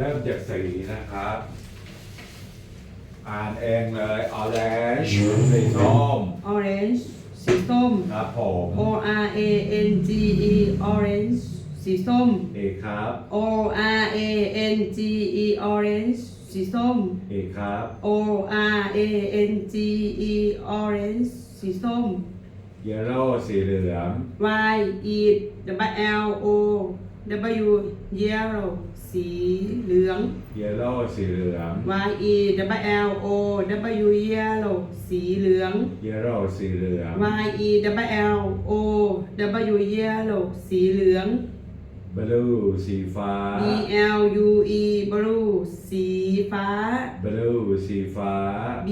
เริ่มจากสีนะครับ อ่านเองเลย orange สีส้ม orange สีส้ม ครับผม O R A N G E orange สีส้มอีกครับ O R A N G E orange สีส้มอีกครับ O R A N G E orange สีส้ม yellow สีเหลือง Y E W L O W yellow สีเหลือง yellow สีเหลือง Y E W L O W yellow สีเหลือง yellow สีเหลือง Y E W L O W yellow สีเหลือง blue สีฟ้า B L U E blue สีฟ้า blue สีฟ้า B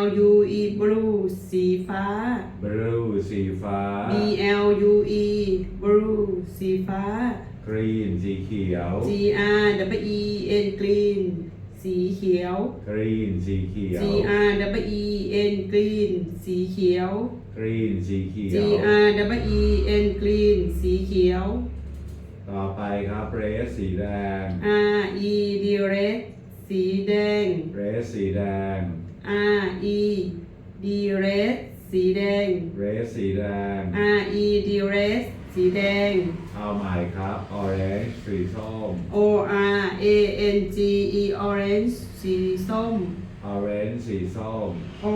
L U E blue สีฟ้า blue สีฟ้า B L U E blue สีฟ้า green สีเขียว G R W E N green สีเขียว green สีเขียว G R W E N green สีเขียว green สีเขี G ยว R W E N green สีเขียว ต่อไปครับ red สีแดง R E D red สีแดง red สีแดง R E D red สีแดง red สีแดง R E D red สีแดง เอาใหม่ครับ orange สีส้ม O R A N G E orange สีส้ม orange สีส้ม O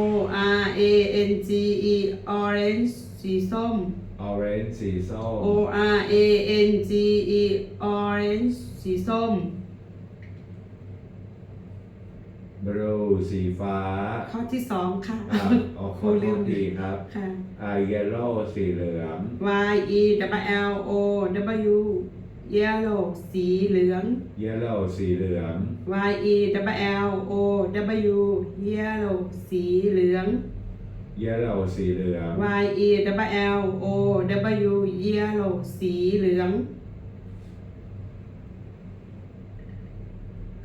R A N G E orange สีส้ม orange สีส้ม O R A N G E orange สีส้ม blue สีฟ้าข้อที่สองค่ะอะออกคขรูอโทลืษมทีครับค่ะ อ่า yellow สีเหลือง Y E W L O W yellow สีเหลือง yellow สีเหลือง Y E W L O W yellow สีเหลือง yellow สีเหลือง Y E W L O W yellow สีเหลือง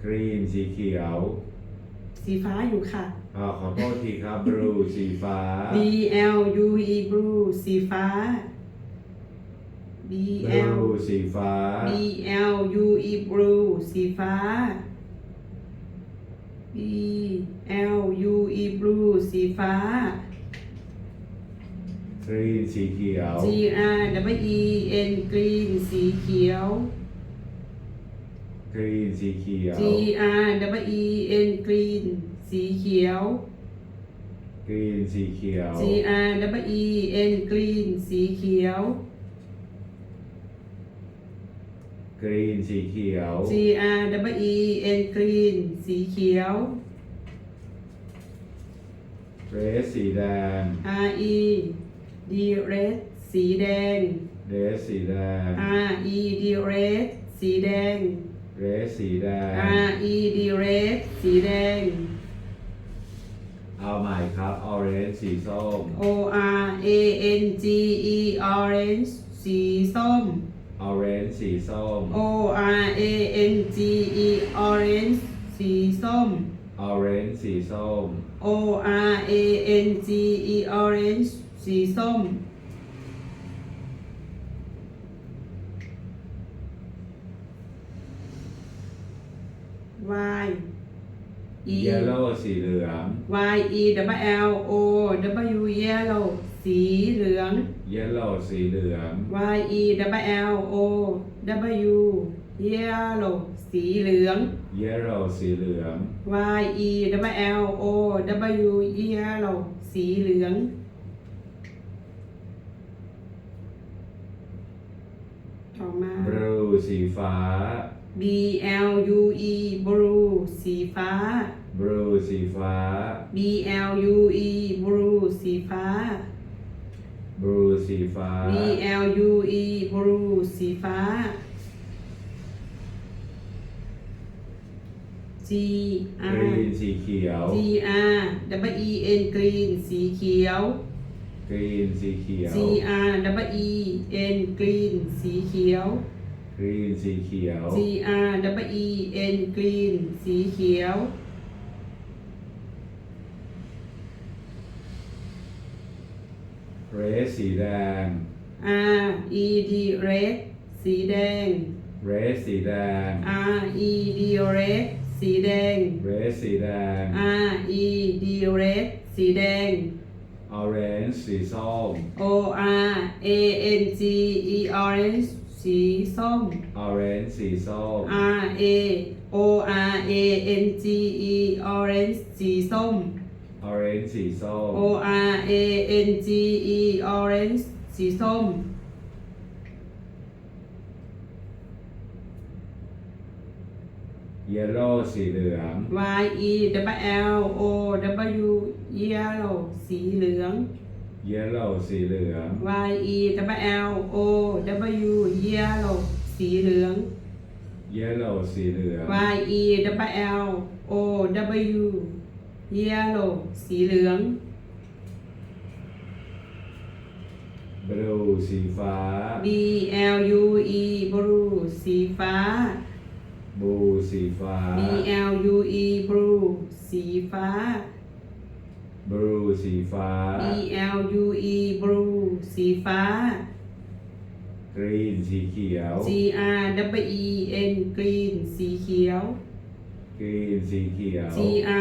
green สีเขียว สีฟ้าอยู่ค่ะ อ่าขอโทษทีครับ blue สีฟ้า B L U E blue สีฟ้า B L blue สีฟ้า B L U E blue สีฟ้า B L U E blue สีฟ้า green สีเขียว G R W E N green สีเขียว green สีเขียว G R W E N green สีเขียว green สีเขียว G R W E N green สีเขียว green สีเขียว G R W E N green สีเขียว red สีแดง R E D red สีแดง red สีแดง R E D red สีแดง red สีแดง R E D red สีแดง เอาใหม่ครับ orange สีส้ม O R A N G E orange สีส้ม orange สีส้ม O R A N G E orange สีส้ม orange สีส้ม O R A N G E orange สีส้ม Y E yellow สีเหลือง Y E W L O W yellow สีเหลือง yellow สีเหลือง Y E W L O W yellow สีเหลือง yellow สีเหลือง Y E W L O W yellow สีเหลือง ต่อมา blue สีฟ้า B L U E blue สีฟ้า blue สีฟ้า B L U E blue สีฟ้า blue สีฟ้า B L U E blue สีฟ้า G R green สีเขียว G R W E N green สีเขียว green สีเขียว G R W E N green สีเขียว green สีเขียว G R W E N green สีเขียว red สีแดง R E D red สีแดง red สีแดง R E D red สีแดง red สีแดง R E D red สีแดง orange สีส้ม O R A N G E orange สีส้ม orange สีส้ม R A O R A N G E orange สีส้ม orange สีส้ม O R A N G E orange สีส้ม yellow สีเหลือง Y E W L O W yellow สีเหลือง yellow สีเหลือง Y E W L O W yellow สีเหลือง yellow สีเหลือง Y E W L O W yellow สีเหลือง blue สีฟ้า B L U E blue สีฟ้า blue สีฟ้า B L U E blue สีฟ้า blue สีฟ้า B L U E blue สีฟ้า green สีเขียว G R W E N green สีเขียว green สีเขียว G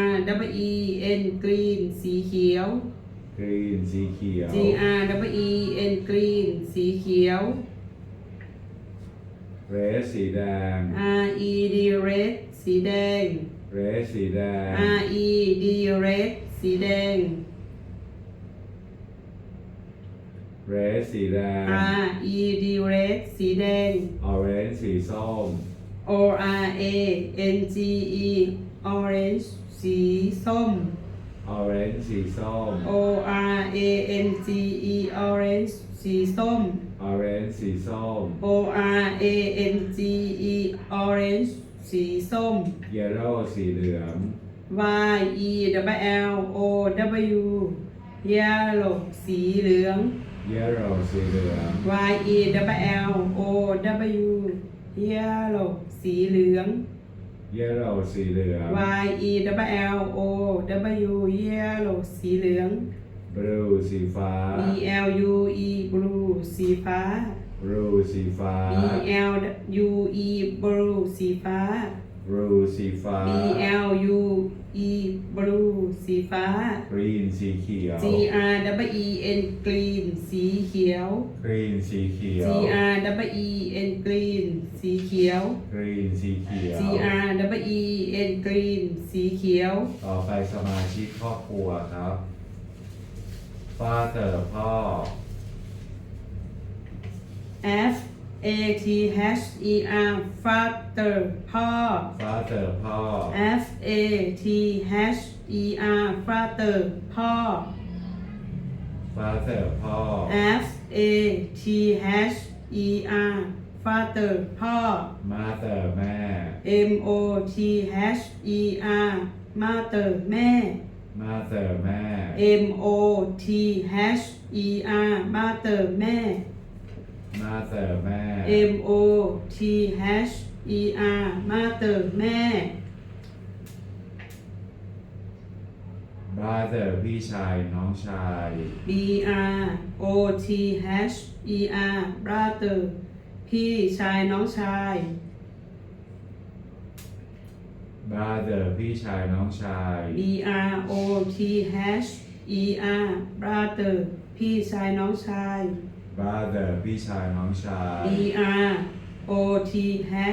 R W E N green สีเขียว green สีเขียว G R W E N green สีเขียว red สีแดง R E D red สีแดง red สีแดง R E D red สีแดง red สีแดง R E D red สีแดง orange สีส้ม O R A N G E orange สีส้ม orange สีส้ม O R A N G E orange สีส้ม orange สีส้ม O R A N G E orange สีส้ม yellow สีเหลือง Y E W L O W yellow สีเหลือง yellow สีเหลือง Y E W L O W yellow สีเหลือง yellow สีเหลือง Y E W L O W yellow สีเหลือง blue สีฟ้า B L U E blue สีฟ้า blue สีฟ้า B L U E blue สีฟ้า blue สีฟ้า B L U E blue สีฟ้า green สีเขียว G R W E N green สีเขียว green สีเขียว G R W E N green สีเขียว green สีเขียว G R W E N green สีเขียว ต่อไปสมาชิกครอบครัวครับ father พ่อ F A T H E R father พ่อ father พ่อ F A T H E R father พ่อ father พ่อ F A T H E R father พ่อ mother แม่ M O T H E R mother แม่ mother แม่ M O T H E R mother แม่ mother แม่ M O T H E R mother แม่ brother พี่ชายน้องชาย B R O T H E R brother พี่ชายน้องชาย brother พี่ชายน้องชาย B R O T H E R brother พี่ชายน้องชาย brother พี่ชายน้องชาย B R O T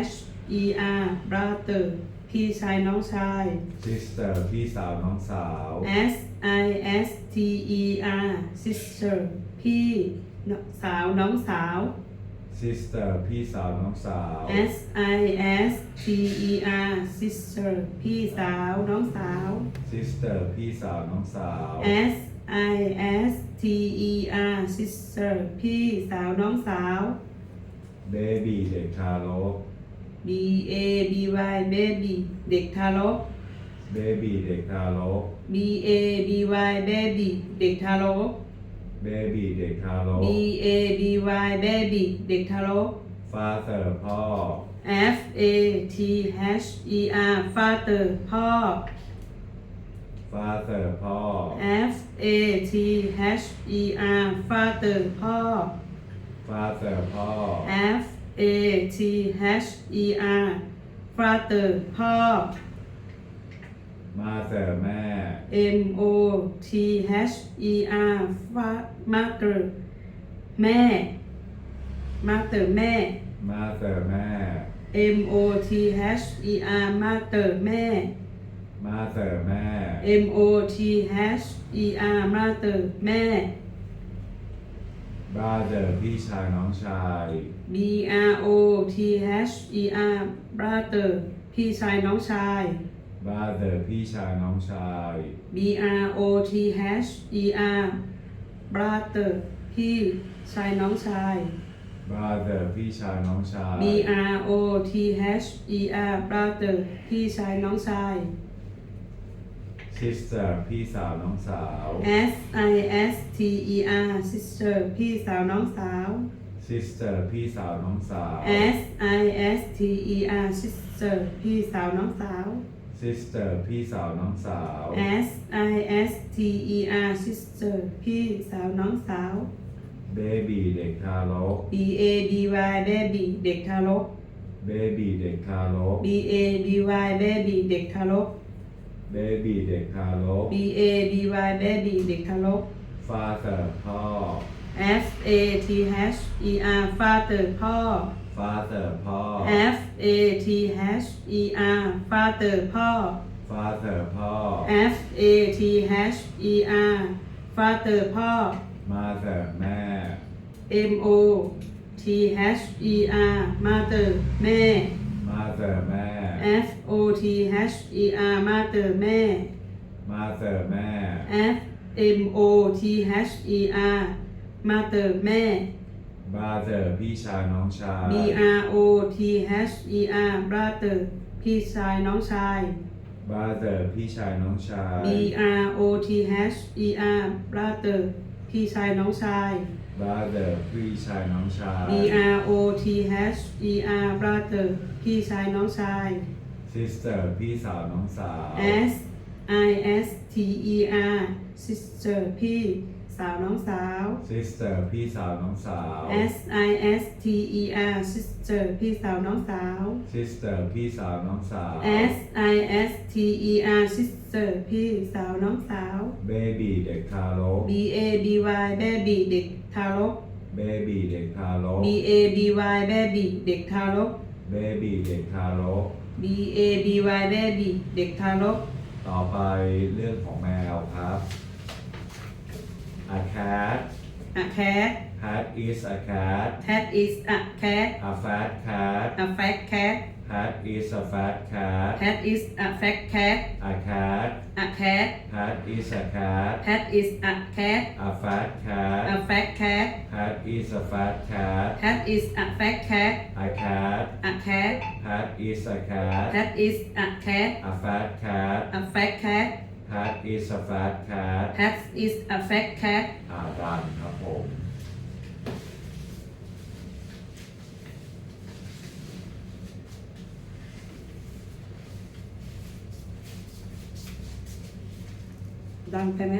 H E R brother พี่ชายน้องชาย sister พี่สาวน้องสาว S I S T E R sister พี่สาวน้องสาว sister พี่สาวน้องสาว S I S T E R sister พี่สาวน้องสาว sister พี่สาวน้องสาว S I S T E R sister พี่สาวน้องสาว baby เด็กทารก B A B Y baby เด็กทารก baby เด็กทารก B A B Y baby เด็กทารก baby เด็กทารก B A B Y baby เด็กทารก father พ่อ F A T H E R father พ่อ father พ่อ F A T H E R father พ่อ father พ่อ F A T H E R father พ่อมาเตอร์แม่ M O T H E R fa- mother แม่ mother แม่มาเตอร์แม่ M O T H E R mother แม่ มาเตอร์แม่ M O T H E R mother แม่ บราเดอร์พี่ชายน้องชาย B R O T H E R brother พี่ชายน้องชาย บราเดอร์พี่ชายน้องชาย B R O T H E R brother พี่ชายน้องชาย บราเดอร์พี่ชายน้องชาย B R O T H E R brother พี่ชายน้องชาย ซิสเตอร์พี่สาวน้องสาว S I S T E R sister พี่สาวน้องสาว ซิสเตอร์พี่สาวน้องสาว S I S T E R sister พี่สาวน้องสาว ซิสเตอร์พี่สาวน้องสาว S I S T E R sister พี่สาวน้องสาว เบบีเด็กทารก B A B Y baby เด็กทารก เบบีเด็กทารก B A B Y baby เด็กทารก เบบีเด็กทารก B A B Y baby เด็กทารกฟาเตอร์พ่อ F A T H E R father พ่อฟาเตอร์พ่อ F A T H E R father พ่อฟาเตอร์พ่อ F A T H E R father พ่อมาเตอร์แม่ M O T H E R mother แม่มาเตอร์แม่ F O T H E R mother แม่ มาเตอร์แม่ F M O T H E R mother แม่บราเตอร์พี่ชายน้องชาย B R O T H E R brother พี่ชายน้องชายบราเตอร์พี่ชายน้องชาย B R O T H E R brother พี่ชายน้องชาย บราเตอร์พี่ชายน้องชาย B R O T H E R brother พี่ชายน้องชายซิสเตอร์พี่สาวน้องสาว S I S T E R sister พี่ สาวน้องสาวซิสเตอร์พี่สาวน้องสาว S I S T E R sister พี่สาวน้องสาวซิสเตอร์พี่สาวน้องสาว S I S T E R sister พี่สาวน้องสาวเบบีเด็กทารก B A B Y baby เด็กทารกเบบีเด็กทารก B A B Y baby เด็กทารกเบบีเด็กทารก B A B Y baby เด็กทารก ต่อไปเรื่องของแมวครับ a cat A cat cat is a cat cat is a cat a fat cat a fat cat cat is a fat cat cat is a fat cat a cat a cat cat is a cat cat is a cat a fat cat a fat cat cat is a fat cat cat is a fat cat a cat a cat cat is a cat cat is a cat a fat cat a fat cat cat is a fat cat cat is a fat cat อ่าดันครับผม ดังไปไหม